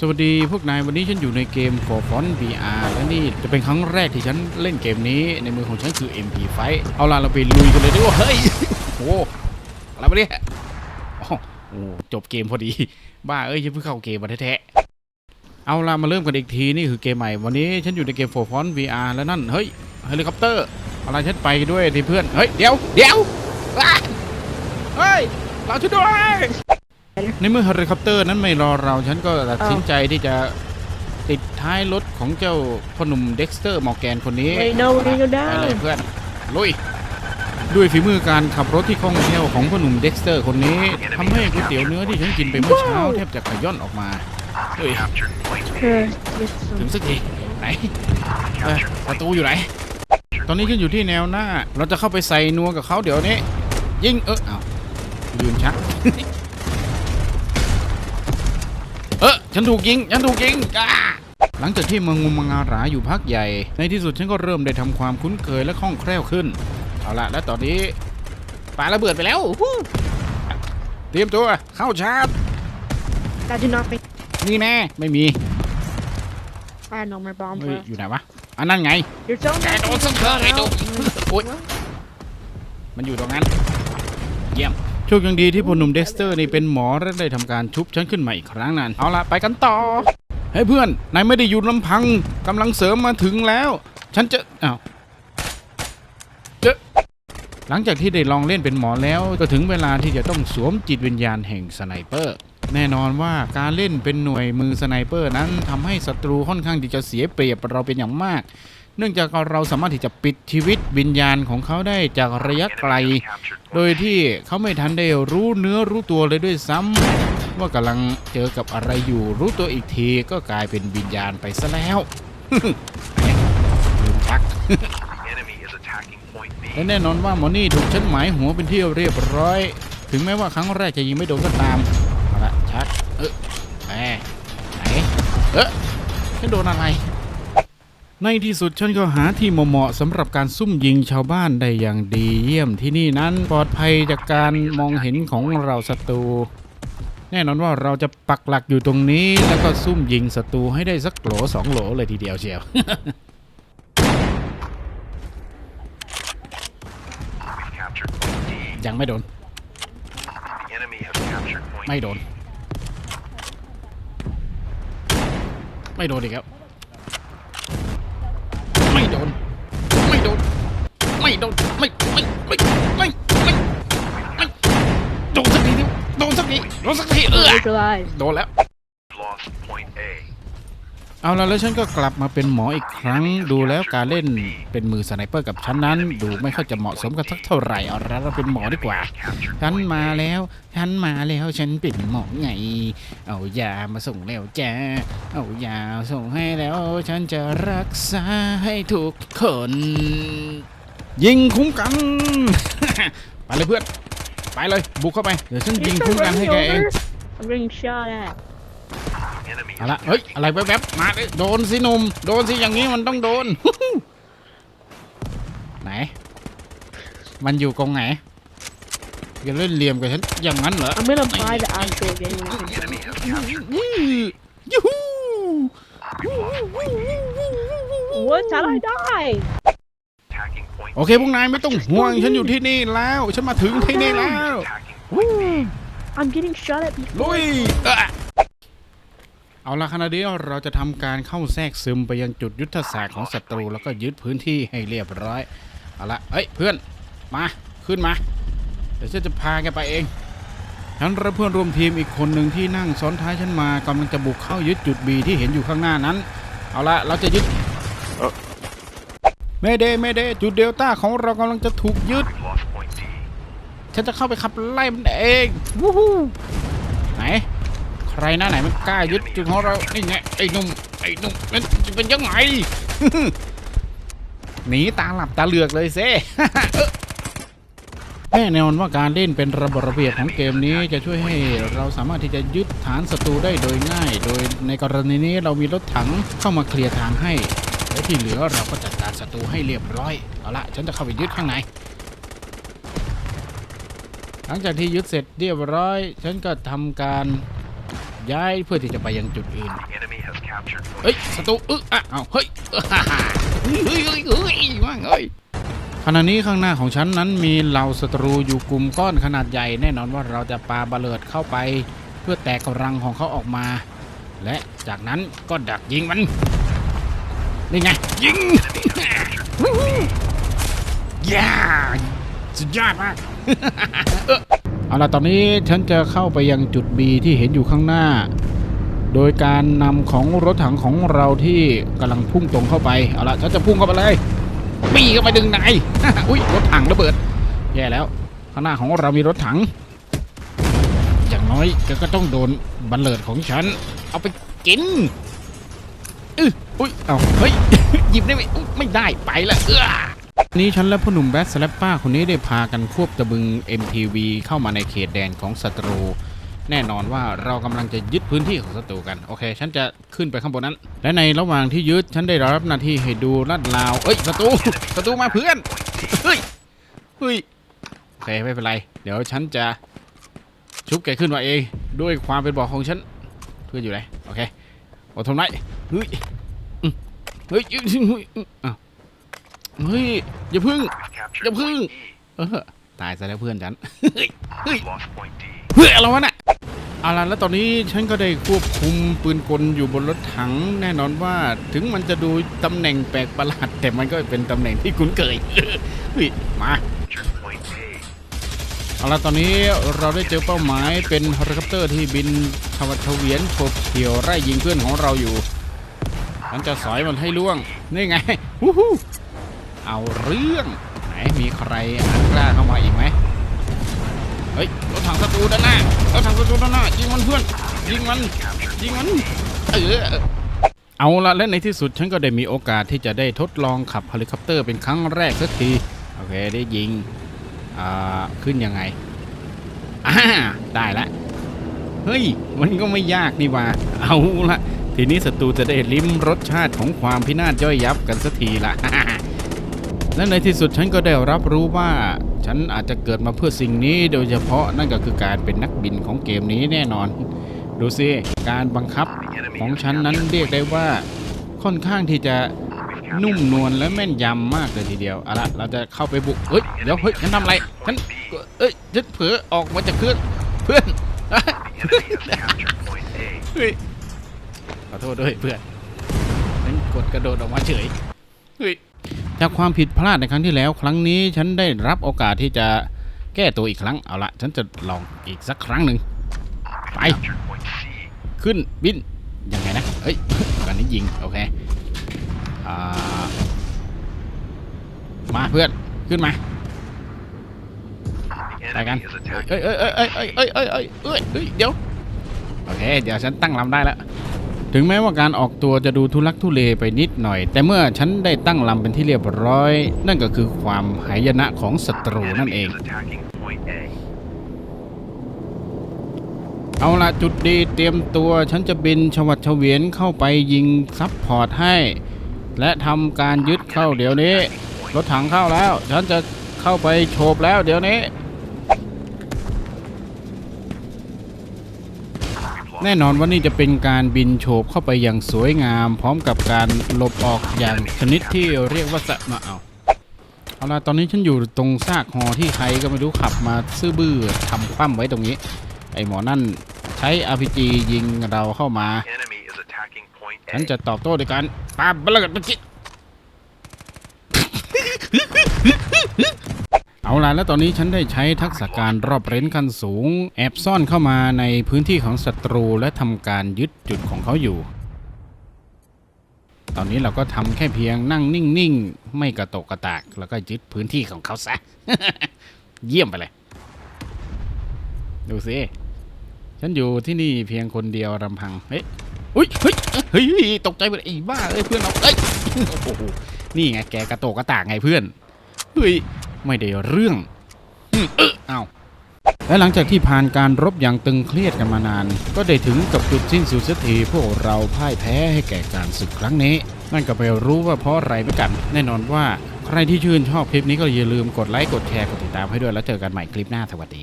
สวัสดีพวกนายวันนี้ฉันอยู่ในเกม For Fun VR และนี่จะเป็นครั้งแรกที่ฉันเล่นเกมนี้ในมือของฉันคือ MP Fight เอาล่ะเราไปลุยกันเลยดีกว่าเฮ้ยโอ้อะไรวะเนี่ยอ๋อโอ้จบเกมพอดี บ้าเอ้ยฉันเพิ่งเข้าเกมมาแท้ๆเอาล่ะมาเริ่มกันอีกทีนี่คือเกมใหม่ วันนี้ฉันอยู่ในเกม For Fun VR แล้วนั่นเฮ้ยเฮลิคอปเตอร์อะไรฉันไปด้วยที่เพื่อนเฮ้ยเดี๋ยวเดี๋ยวเฮ้ยเราช่วยด้วย ในเมื่อเฮลิคอปเตอร์นั้นไม่รอเรา ฉันก็ตัดสินใจที่จะติดท้ายรถของเจ้าพ่อหนุ่มเด็กสเตอร์มอร์แกนคนนี้ Wait, no, we're gonna go ไปเลย down. เพื่อนลุยด้วยฝีมือการขับรถที่คล่องแคล่วของพ่อหนุ่มเด็กสเตอร์คนนี้ทำให้ก๋วยเตี๋ยวเนื้อที่ฉันกินไปเมื่อเช้าแทบจะขย่อนออกมาเฮ้ย Here, get ถึง some. สักทีไหนเอ้ยประตูอยู่ไหน ตอนนี้ฉันอยู่ที่แนวหน้า เราจะเข้าไปใส่นัวกับเขาเดี๋ยวนี้ ยิงเออเอายืนชัก เออฉันถูกยิง ฉันถูกยิงอ่าหลังจากที่มังงมมังอาหราอยู่พักใหญ่ ในที่สุดฉันก็เริ่มได้ทำความคุ้นเคยและคล่องแคล่วขึ้น เอาละและตอนนี้ปาระเบิดไปแล้วฮู้เตรียมตัวเข้าชาร์จ That did not make. นี่แน่ไม่มี I had no more bomb เฮ้ย for อยู่ไหนวะอันนั้นไง You're telling แก me. โดนสักเถอะไอ้ดุโอ๊ยมันอยู่ตรงนั้น เยี่ยม โชคยังดีที่พลหนุ่มเด็กสเตอร์นี่เป็นหมอและได้ทำการชุบฉันขึ้นมาอีกครั้งนั้น เอาละไปกันต่อเฮ้เพื่อนนายไม่ได้อยู่ลำพังกำลังเสริมมาถึงแล้ว ฉันจะอ้าวจอหลังจากที่ได้ลองเล่นเป็นหมอแล้วก็ถึงเวลาที่จะต้องสวมจิตวิญญาณแห่งสไนเปอร์ แน่นอนว่าการเล่นเป็นหน่วยมือสไนเปอร์นั้นทำให้ศัตรูค่อนข้างที่จะเสียเปรียบเราเป็นอย่างมาก เนื่องจากเราสามารถที่จะปิดชีวิตวิญญาณของเขาได้จากระยะไกล โดยที่เขาไม่ทันได้รู้เนื้อรู้ตัวเลยด้วยซ้ำว่ากำลังเจอกับอะไรอยู่รู้ตัวอีกทีก็กลายเป็นวิญญาณไปซะแล้วลืมชักและแน่นอนว่าหมอนี่ถูกฉันหมายหัวเป็นที่เรียบร้อย ถึงแม้ว่าครั้งแรกจะยิงไม่โดนก็ตามเอาละชัก เออแหมไหนเออฉันโดนอะไร ในที่สุดฉันก็หาที่เหมาะสำหรับการซุ่มยิงชาวบ้านได้อย่างดีเยี่ยมที่นี่นั้นปลอดภัยจากการมองเห็นของเราศัตรู แน่นอนว่าเราจะปักหลักอยู่ตรงนี้แล้วก็ซุ่มยิงศัตรูให้ได้สักโหลสองโหลเลยทีเดียวเชียวยังไม่โดน ไม่โดน ไม่โดนอีกแล้ว โดน ไม่โดน ไม่โดน ไม่ ไม่ ไม่ ไม่ ไม่ ไม่ โดนสักทีดิโดนสักที โดนสักที เออ Neutralized. โดนแล้ว Lost point A. เอาละแล้วฉันก็กลับมาเป็นหมออีกครั้ง ดูแล้วการเล่นเป็นมือสไนเปอร์กับฉันนั้น ดูไม่ค่อยจะเหมาะสมกันสักเท่าไหร่เอาละเราเป็นหมอดีกว่าฉันมาแล้วฉันมาแล้วฉันเป็นหมอไง เอายามาส่งแล้วจ้าเอายาส่งให้แล้ว ฉันจะรักษาให้ทุกคน ยิงคุ้มกัน ไปเลยเพื่อนไปเลยบุกเข้าไปเดี๋ยวฉันยิงคุ้มกันให้แกเอง I'm being shot at. Enemy เอา is ละเฮ้ย อะไรแวบๆมาเลยโดนสิหนุ่มโดนสิอย่างนี้มันต้องโดน ไหน มันอยู่กองไหนอย่าเล่นเหลี่ยมกับฉันอย่างนั้นเหรอ I'm gonna buy the actual game. enemy has captured ยี่ยูฮู What? How did I die? attacking point โอเคพวกนายไม่ต้องห่วงฉันอยู่ที่นี่แล้ว ฉันมาถึงที่นี่แล้ว attacking point B. I'm getting shot at ลุ before. ยเอะ เอาละขณะนี้เราจะทำการเข้าแทรกซึมไปยังจุดยุทธศาสตร์ของศัตรูแล้วก็ยึดพื้นที่ให้เรียบร้อย เอาละเฮ้ยเพื่อน มาขึ้นมา เดี๋ยวฉันจะพาแกไปเอง ฉันและเพื่อนร่วมทีมอีกคนหนึ่งที่นั่งซ้อนท้ายฉันมากำลังจะบุกเข้ายึดจุดบีที่เห็นอยู่ข้างหน้านั้น เอาละเราจะยึดเมเดเมเดจุดเดลต้าของเรากำลังจะถูกยึด ฉันจะเข้าไปขับไล่มันเอง วู้ฮู้ไหน ใครหน้าไหนมันกล้ายึดจุดของเรานี่ไงไอ้หนุ่มไอ้หนุ่มมันจะเป็นยังไงหนีตาหลับตาเหลือกเลยเซ่แน่นอนว่าการเล่นเป็นระบบระเบียบของเกมนี้จะช่วยให้เราสามารถที่จะยึดฐานศัตรูได้โดยง่าย โดยในกรณีนี้เรามีรถถังเข้ามาเคลียร์ทางให้ และที่เหลือเราก็จัดการศัตรูให้เรียบร้อย เอาละฉันจะเข้าไปยึดข้างในหลังจากที่ยึดเสร็จเรียบร้อย ฉันก็ทำการ ย้ายเพื่อที่จะไปยังจุดอื่น The enemy has captured เฮ้ย point ศัตรูอึะอะเอาเฮ้ยเอ้อฮ่าฮ่าเฮ้ยเฮ้ยเฮ้ยเฮ้ยว่างเอ้ยขณะนี้ข้างหน้าของฉันนั้นมีเหล่าศัตรูอยู่กลุ่มก้อนขนาดใหญ่ แน่นอนว่าเราจะปาบาเลิดเข้าไป เพื่อแตกรังของเขาออกมา และจากนั้นก็ดักยิงมันนี่ไงยิงวู้ฮู้ย่าสุดยอดมากเอ้อ เอาละตอนนี้ฉันจะเข้าไปยังจุด B ที่เห็นอยู่ข้างหน้า โดยการนำของรถถังของเราที่กำลังพุ่งตรงเข้าไป เอาละฉันจะพุ่งเข้าไปเลยปีเข้าไปดึงไหนอุ้ยรถถังระเบิด แย่แล้ว ข้างหน้าของเรามีรถถัง อย่างน้อยแกก็ต้องโดนบันเลิดของฉัน เอาไปกินอื้ออุ้ย เอาเฮ้ย หยิบได้ไหมไม่ได้ ไปละเออ นี้ฉันและพ่อหนุ่มแบทสแลปป้าคนนี้ได้พากันควบตะบึง MTV เข้ามาในเขตแดนของศัตรู แน่นอนว่าเรากำลังจะยึดพื้นที่ของศัตรูกันโอเค ฉันจะขึ้นไปข้างบนนั้น และในระหว่างที่ยึดฉันได้รับหน้าที่ให้ดูลาดราวเอ้ยศัตรูศัตรูมาเพื่อนเฮ้ยเฮ้ยโอเคไม่เป็นไร เดี๋ยวฉันจะชุบแกขึ้นมาเอง ด้วยความเป็นบอกของฉันเพื่อนอยู่ไหนโอเคอดทนไว้เฮ้ยเฮ้ยเฮ้ยเฮ้ยอ้าว เฮ้ยอย่าพึ่ง We've captured Dạ vâng. point E. เออตายซะแล้วเพื่อนฉันเฮ้ยเฮ้ยเฮ้ยอะไรวะน่ะเอาละแล้วตอนนี้ฉันก็ได้ควบคุมปืนกลอยู่บนรถถังแน่นอนว่าถึงมันจะดูตำแหน่งแปลกประหลาดแต่มันก็เป็นตำแหน่งที่คุ้นเคยเฮ้ยมาเอาละตอนนี้เราได้เจอเป้าหมายเป็นเฮลิคอปเตอร์ที่บินชวัดเวียนโฉบเฉี่ยวไล่ยิงเพื่อนของเราอยู่ฉันจะสอยมันให้ล่วงนี่ไงวู้ฮู้ เอาเรื่องไหนมีใครอาจกล้าเข้ามาอีกไหมเฮ้ยรถถังศัตรูด้านหน้ารถถังศัตรูด้านหน้ายิงมันเพื่อนยิงมันยิงมันเออเอาละและในที่สุดฉันก็ได้มีโอกาสที่จะได้ทดลองขับเฮลิคอปเตอร์เป็นครั้งแรกสักทีโอเคได้ยิงอ่าขึ้นยังไงอ่าได้ละเฮ้ยมันก็ไม่ยากนี่ว่าเอาละทีนี้ศัตรูจะได้ลิ้มรสชาติของความพินาศย่อยยับกันสักทีละ และในที่สุดฉันก็ได้รับรู้ว่า ฉันอาจจะเกิดมาเพื่อสิ่งนี้โดยเฉพาะนั่นก็คือการเป็นนักบินของเกมนี้แน่นอน ดูสิ การบังคับของฉันนั้นเรียกได้ว่าค่อนข้างที่จะนุ่มนวลและแม่นยำมากเลยทีเดียวเอาละเราจะเข้าไปบุกเฮ้ยเดี๋ยวเฮ้ยฉันทำอะไรฉันเอ้ยฉันเผลอออกมาจากเครื่องเพื่อนเฮ้ยขอโทษด้วยเพื่อนฉันกดกระโดดออกมาเฉยเฮ้ย จากความผิดพลาดในครั้งที่แล้ว ครั้งนี้ฉันได้รับโอกาสที่จะแก้ตัวอีกครั้ง เอาละฉันจะลองอีกสักครั้งหนึ่งไป ขึ้นบิน ยังไงนะ เฮ้ยตอนนี้ยิง โอเคอามาเพื่อน ขึ้นมาไปกันเอ้ยเอ้ยเอ้ยเอ้ยเอ้ยเอ้ยเอ้ยเอ้ยเอ้ยเอ้ยเดี๋ยว โอเค เดี๋ยวฉันตั้งลำได้แล้ว ถึงแม้ว่าการออกตัวจะดูทุลักทุเลไปนิดหน่อย แต่เมื่อฉันได้ตั้งลำเป็นที่เรียบร้อย นั่นก็คือความหายนะของศัตรูนั่นเอง เอาละจุดดีเตรียมตัวฉันจะบินชวัดเฉวียนเข้าไปยิงซับพอร์ตให้ และทำการยึดเข้าเดี๋ยวนี้ รถถังเข้าแล้ว ฉันจะเข้าไปโฉบแล้วเดี๋ยวนี้ แน่นอนว่านี่จะเป็นการบินโฉบเข้าไปอย่างสวยงาม พร้อมกับการหลบออกอย่างชนิดที่เรียกว่าสะมาเอาเอาละตอนนี้ฉันอยู่ตรงซากฮอที่ใครก็ไม่รู้ขับมาซื่อบื้อทำคว่ำไว้ตรงนี้ ไอหมอนั่นใช้ RPG ยิงเราเข้ามา enemy is attacking point ฉัน A. จะตอบโต้ด้วยการปาบลกัดเมื่อกี้ เอาล่ะแล้วตอนนี้ฉันได้ใช้ทักษะการรอบเร้นขั้นสูง แอบซ่อนเข้ามาในพื้นที่ของศัตรูและทำการยึดจุดของเขาอยู่ ตอนนี้เราก็ทำแค่เพียงนั่งนิ่งๆ ไม่กระตกกระตาก แล้วก็ยึดพื้นที่ของเขาซะ เยี่ยมไปเลย ดูสิฉันอยู่ที่นี่เพียงคนเดียวรำพังเฮ้ยอุ้ยเฮ้ยเฮ้ยตกใจไปเลยไอ้บ้าเอ้ยเพื่อนเราเอ้ยโอ้โหนี่ไงแกกระโตกกระตากไงเพื่อนเฮ้ย ไม่ได้เรื่องอืมเอ้าและหลังจากที่ผ่านการรบอย่างตึงเครียดกันมานาน ก็ได้ถึงกับจุดสิ้นสุดสักทีพวกเราพ่ายแพ้ให้แก่การศึกครั้งนี้ นั่นก็ไปรู้ว่าเพราะอะไรไม่กัน แน่นอนว่าใครที่ชื่นชอบคลิปนี้ก็อย่าลืมกดไลค์กดแชร์กดติดตามให้ด้วยแล้วเจอกันใหม่คลิปหน้าสวัสดี